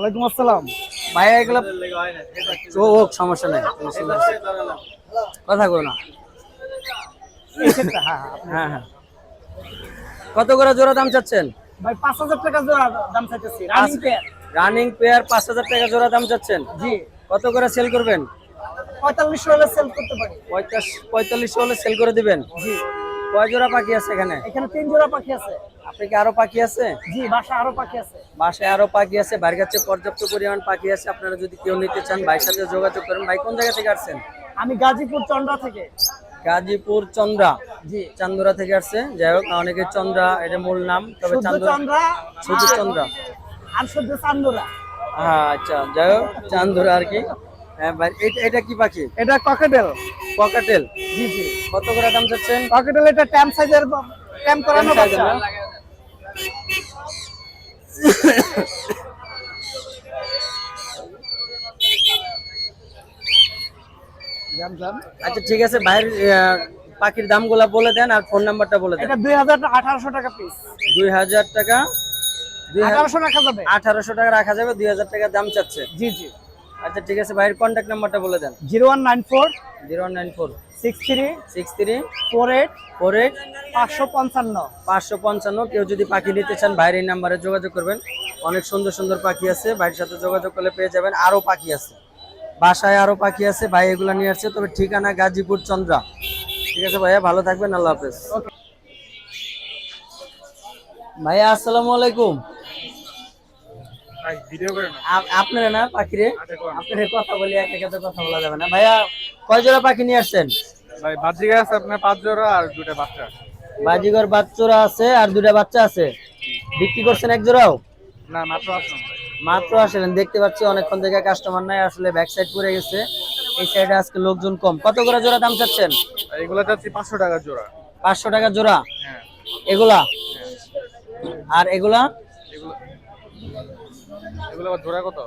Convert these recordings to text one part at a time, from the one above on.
ওয়ালাইকুম আসসালাম। ভাইয়া এগুলো সমস্যা নেই কথা কো না। হ্যাঁ হ্যাঁ হ্যাঁ কত করে জোড়া দাম চাচ্ছেন? ভাই পাঁচ হাজার টাকা জোড়া দাম চাইতেছি রানিং পেয়ার রানিং পেয়ার পাঁচ হাজার টাকা জোড়া দাম চাচ্ছেন? জি। কত করে সেল করবেন? পঁয়তাল্লিশ হলে সেল করতে পারি। পঁয়তাল্লিশ পঁয়তাল্লিশ হলে সেল করে দিবেন? জি। কয় জোড়া পাখি আছে এখানে? এখানে তিন জোড়া পাখি আছে। আপনি কি আরও পাখি আছে? জি বাসা আরও পাখি আছে। বাসায় আরও পাখি আছে কাছে পর্যাপ্ত পরিমাণ পাখি আছে। আপনারা যদি কেউ নিতে চান ভাইয়ের সাথে যোগাযোগ করেন। ভাই কোন জায়গা থেকে আসছেন? আমি গাজীপুর চন্দ্রা থেকে। গাজীপুর চন্দ্রা। জি। চান্দুরা থেকে আসছে। যাই হোক অনেকে চন্দ্রা এটা মূল নাম। তবে চন্দ্রা শুধু চন্দ্রা। আর শুদ্ধ চান্দুরা। হ্যাঁ আচ্ছা যাই হোক চান্দুরা আর কি। হ্যাঁ ভাই এটা এটা কি পাখি? এটা ককেটেল পকাটেল জি জি। কত করে দাম চাচ্ছেন? ককেটেল এটা ট্যাম সাইজের ট্যাম করানো বাচ্চা। আচ্ছা ঠিক আছে ভাইয়ের আহ, পাখির দামগুলা বলে দেন আর ফোন নাম্বারটা বলে দেন। এটা দুই হাজার আঠারোশো টাকা পিস দুই হাজার টাকা? দুই হাজার আঠারোশো রাখা যাবে। আঠারোশো টাকা রাখা যাবে দুই হাজার টাকা দাম চাচ্ছে। জি জি। আচ্ছা ঠিক আছে ভাইয়ের কন্ট্যাক্ট নাম্বারটা বলে দেন। Zero one nine four zero one nine four. Six three six three four eight. Four eight পাঁচশো পঞ্চান্ন। পাঁচশো পঞ্চান্ন। কেউ যদি পাখি নিতে চান ভাইয়ের এই নাম্বারে যোগাযোগ করবেন। অনেক সুন্দর সুন্দর পাখি আছে। ভাইয়ের সাথে যোগাযোগ করলে পেয়ে যাবেন। আরও পাখি আছে। বাসায় আরও পাখি আছে। ভাই এগুলো নিয়ে আসছে। তবে ঠিকানা গাজীপুর চন্দ্রা। ঠিক আছে ভাইয়া ভালো থাকবেন। আল্লাহ হাফেজ। ভাইয়া আসসালামু আলাইকুম। আপনারা না পাখিরে? আপনার কথা বলি এক কথা বলা যাবে না। ভাইয়া কয় জোড়া পাখি নিয়ে আসছেন? ভাই আছে আপনার পাঁচ জোড়া আর দুটা বাচ্চা বাজিগর বাচ্চারা আছে আর দুটা বাচ্চা আছে। বিক্রি করছেন এক জোড়াও না মাত্র আসলাম মাত্র আসলেন দেখতে পাচ্ছি অনেকক্ষণ থেকে কাস্টমার নাই আসলে ব্যাক সাইড পড়ে গেছে। এই সাইডে আজকে লোকজন কম। কত করে জোড়া দাম চাচ্ছেন? এগুলো যাচ্ছি পাঁচশো টাকা জোড়া। পাঁচশো টাকা জোড়া? হ্যাঁ। এগুলা? আর এগুলা এগুলো আবার জোড়া কত?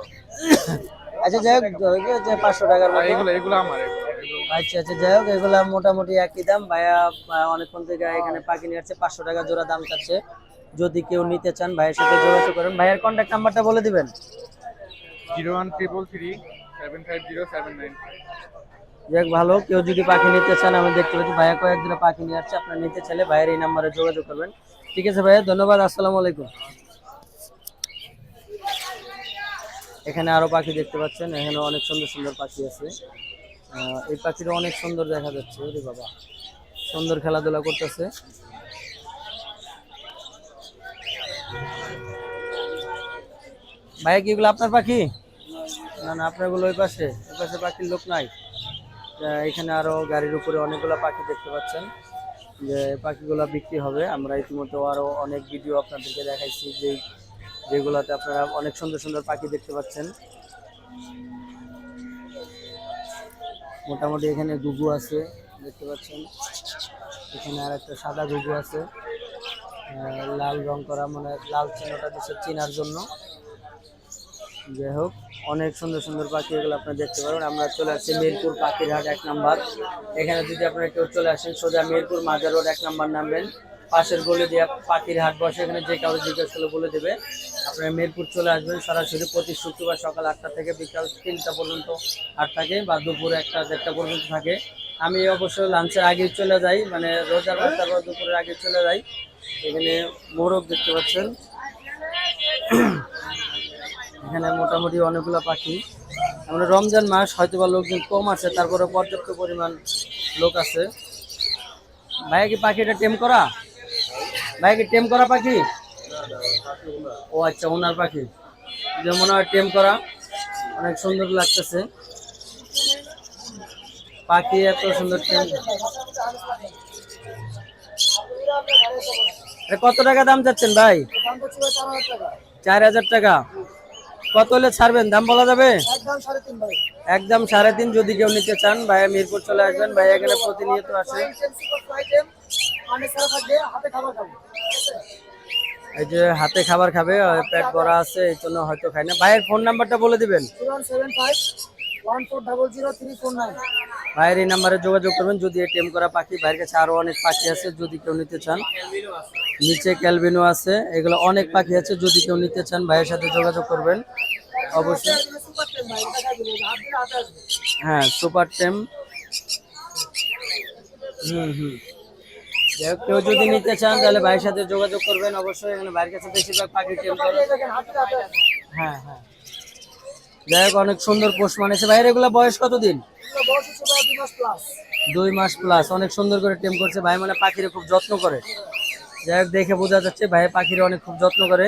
আচ্ছা যাই হোক পাঁচশো টাকার এগুলো এগুলো আমার আচ্ছা আচ্ছা যাই হোক এগুলা মোটামুটি একই দাম। ভাইয়া অনেকক্ষণ থেকে এখানে পাখি নিয়ে আসছে পাঁচশো টাকা জোড়া দাম চাচ্ছে। যদি কেউ নিতে চান ভাইয়ের সাথে যোগাযোগ করেন। ভাইয়ের কন্ট্যাক্ট নাম্বারটা বলে দিবেন। Zero one triple three seven five zero seven nine যাক ভালো কেউ যদি পাখি নিতে চান আমি দেখতে পাচ্ছি ভাইয়া কয়েকদিনে পাখি নিয়ে আসছে। আপনার নিতে চাইলে ভাইয়ের এই নাম্বারে যোগাযোগ করবেন। ঠিক আছে ভাইয়া ধন্যবাদ আসসালামু আলাইকুম। এখানে আরও পাখি দেখতে পাচ্ছেন, এখানে অনেক সুন্দর সুন্দর পাখি আছে। এই পাখিটা অনেক সুন্দর দেখা যাচ্ছে, ওরে বাবা। সুন্দর খেলাধুলা করতেছে। ভাইয়া, কি এগুলো আপনার পাখি? না না আপনারগুলো ওই পাশে ওই পাশে পাখির লোক নাই। এখানে আরও গাড়ির উপরে অনেকগুলো পাখি দেখতে পাচ্ছেন, যে পাখিগুলো বিক্রি হবে। আমরা ইতিমধ্যে আরও অনেক ভিডিও আপনাদেরকে দেখাইছি যে যেগুলোতে আপনারা অনেক সুন্দর সুন্দর পাখি দেখতে পাচ্ছেন। মোটামুটি এখানে গুগু আছে, দেখতে পাচ্ছেন। এখানে আর একটা সাদা গুগু আছে। লাল রং করা মানে লাল চিহ্নটা দেশের চেনার জন্য। যাই হোক, অনেক সুন্দর সুন্দর পাখি এগুলো আপনারা দেখতে পারবেন আমরা চলে আসছি মিরপুর পাখির হাট এক নাম্বার। এখানে যদি আপনারা কেউ চলে আসেন, সোজা মিরপুর মাজার রোড এক নাম্বার নামবেন। পাশের গলি দিয়ে পাখির হাট বসে, এখানে যে কারও জিজ্ঞেস করলে বলে দেবে। আপনারা মিরপুর চলে আসবেন, সরাসরি প্রতি শুক্রবার সকাল আটটা থেকে বিকাল তিনটা পর্যন্ত হাট থাকে বা দুপুরে একটা, দেড়টা পর্যন্ত থাকে। আমি অবশ্য লাঞ্চের আগে চলে যাই মানে রোজার মাস তারপর দুপুরের আগে চলে যাই। এখানে মোরগ দেখতে পাচ্ছেন। এখানে মোটামুটি অনেকগুলো পাখি। আমরা রমজান মাস হয়তো বা লোকজন কম আছে তারপরে পর্যাপ্ত পরিমাণ লোক আছে। ভাইয়া কি পাখিটা টেম করা? ভাইয়া কি টেম করা পাখি? ও আচ্ছা ওনার পাখি। যে মনে হয় টেম করা, অনেক সুন্দর লাগতেছে। পাখি এত সুন্দর টেম। কত টাকা দাম চাচ্ছেন ভাই? চার হাজার টাকা। কত হলে ছাড়বেন? দাম বলা যাবে? একদম সাড়ে তিন যদি কেউ নিতে চান, ভাইয়া মিরপুর চলে আসবেন। ভাইয়া এখানে প্রতিনিয়ত আসে। এই যে হাতে খাবার খাবে পেট ভরা আছে এই জন্য হয়তো খায় না। ভাইয়ের ফোন নাম্বারটা বলে দিবেন। ভাইয়ের এই নাম্বারে যোগাযোগ করবেন। যদি এটিএম করা পাখি ভাইয়ের কাছে আরও অনেক পাখি আছে যদি কেউ নিতে চান। নিচে ক্যালবিনো আছে এগুলো অনেক পাখি আছে যদি কেউ নিতে চান ভাইয়ের সাথে যোগাযোগ করবেন। অবশ্যই। হ্যাঁ সুপার টেম। হুম হুম। কেউ যদি নিতে চান, তাহলে ভাইয়ের সাথে যোগাযোগ করবেন অবশ্যই, এখানে ভাইয়ের কাছে বেশিরভাগ পাখি হ্যাঁ হ্যাঁ। যাই হোক, অনেক সুন্দর পোষ মানেছে। ভাইয়ের এগুলা বয়স কতদিন? দুই মাস প্লাস অনেক সুন্দর করে টেম করছে। ভাই মানে পাখিরে খুব যত্ন করে। যাই হোক, দেখে বোঝা যাচ্ছে ভাই পাখিরে অনেক খুব যত্ন করে।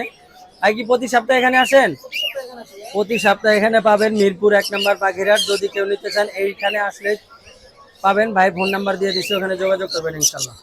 ভাই কি প্রতি সপ্তাহে এখানে আসেন? প্রতি সপ্তাহে এখানে পাবেন মিরপুর এক নম্বর পাখিরাট। যদি কেউ নিতে চান, এইখানে আসলে পাবেন। ভাই ফোন নাম্বার দিয়ে দিচ্ছি ওখানে যোগাযোগ করবেন ইনশাল্লাহ